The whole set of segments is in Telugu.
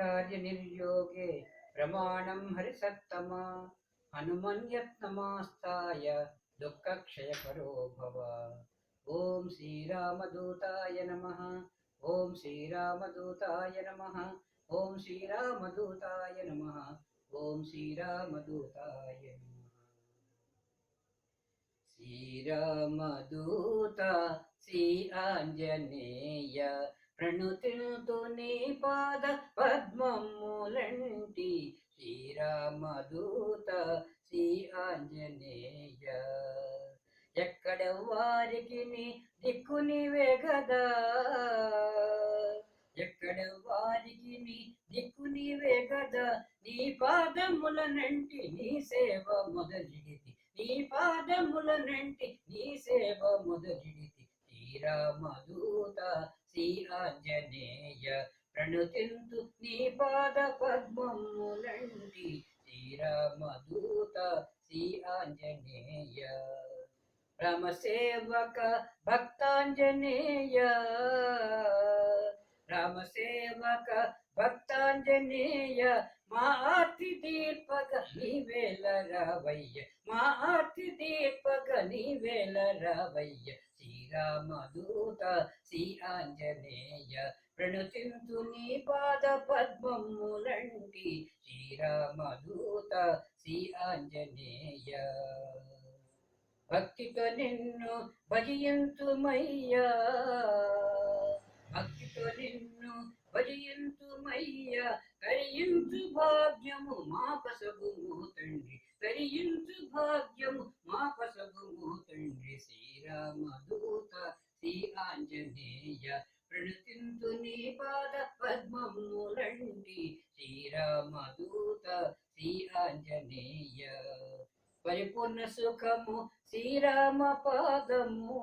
కార్యనిర్యోగే ప్రమాణం హరిసత్తమా. హనుమన్యత్నమాస్తాయ దుఃఖక్షయకరో భవ. ఓం శ్రీరామదూతాయ నమ. ఓం శ్రీరామదూతాయ నమ. ఓం శ్రీరామదూతాయ నమ. ఓం శ్రీరామదూతాయ నమ. శ్రీరామదూత శ్రీ ఆంజనేయ ప్రణుతినుతు నీ పాద పద్మములంటి శ్రీరామదూత శ్రీ ఆంజనేయ. ఎక్కడ వారికి నీ దిక్కు నీవే ఎక్కడ వారికి నీ దిక్కు నీవే గదా నీ పాదములనంటి నీ సేవ మొదలిడితి. నీ పాదముల నంటి నీ సేవ మొదలిడితి. శ్రీరామదూత శ్రీ ఆంజనేయ ప్రణుతింతు నీ పాద పద్మములంటి శ్రీరామదూత శ్రీ ఆంజనేయ. రామసేవక భక్తాంజనేయ. రామసేవక భక్తాంజనేయ. మా ఆర్తి దీపక నీవేల రావయ్య. మా ఆర్తి దీపక నీవేల రావయ్య. శ్రీ శ్రీరామదూత శ్రీ ఆంజనేయ ప్రణతింతు నీ పాద పద్మములంటి శ్రీరామదూత శ్రీ ఆంజనేయ భక్తితో నిన్ను భజయంతుమయ్యా భక్తితో నిన్ను భజయంతుమయ్యా కరియించు భాగ్యము మా పసగుము తండ్రి. కరియించు భాగ్యము మా పసగుము ప్రణతింతు నీ పాద పద్మములంటి శ్రీరామదూత శ్రీ ఆంజనేయ పరిపూర్ణ సుఖము శ్రీరామ పాదము.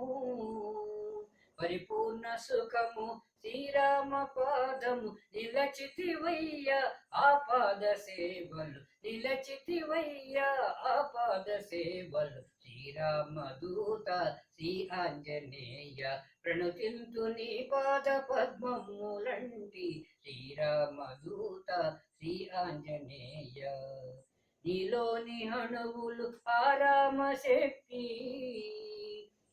పరిపూర్ణ సుఖము శ్రీరామ పాదము. నిలచితివయ్య ఆ పాద సేవలు. నిలచితివయ్య ఆ పాద సేవలు. శ్రీరామదూత శ్రీ ఆంజనేయ ప్రణుతింతు నీ పాద పద్మములంటి శ్రీరామదూత శ్రీ ఆంజనేయ. నీలోని అణువులు ఆరామ శక్తి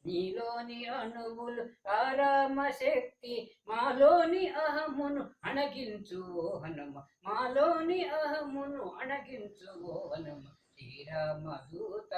నీలోని అణువులు ఆరామ శక్తి మాలోని అహమును అణగించు ఓ హనుమ. మాలోని అహమును అణగించు ఓ హనుమ. శ్రీరామదూత